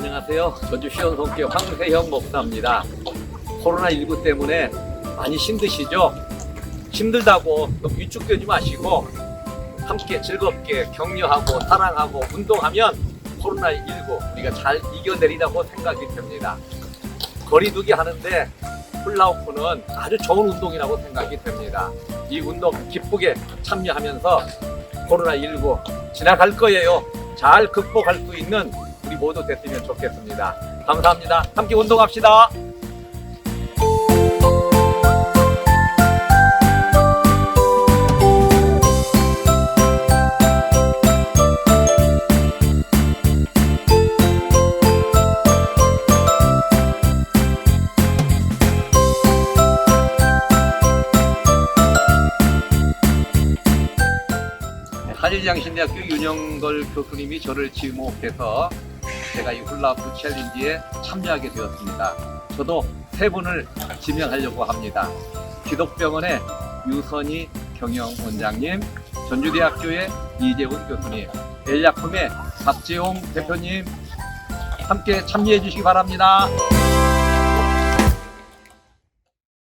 안녕하세요. 전주 시원성교 황세형 목사입니다. 코로나19 때문에 많이 힘드시죠? 힘들다고 위축되지 마시고 함께 즐겁게 격려하고 사랑하고 운동하면 코로나19 우리가 잘 이겨내리라고 생각이 됩니다. 거리두기 하는데 훌라후프는 아주 좋은 운동이라고 생각이 됩니다. 이 운동 기쁘게 참여하면서 코로나19 지나갈 거예요. 잘 극복할 수 있는 우리 모두 됐으면 좋겠습니다. 감사합니다. 함께 운동합시다. 한일장신대학교 윤영걸 교수님이 저를 지목해서 제가 이 훌라후프 챌린지에 참여하게 되었습니다. 저도 세 분을 지명하려고 합니다. 기독병원의 유선희 경영원장님, 전주대학교의 이재훈 교수님, 엘약품의 박재홍 대표님 함께 참여해 주시기 바랍니다.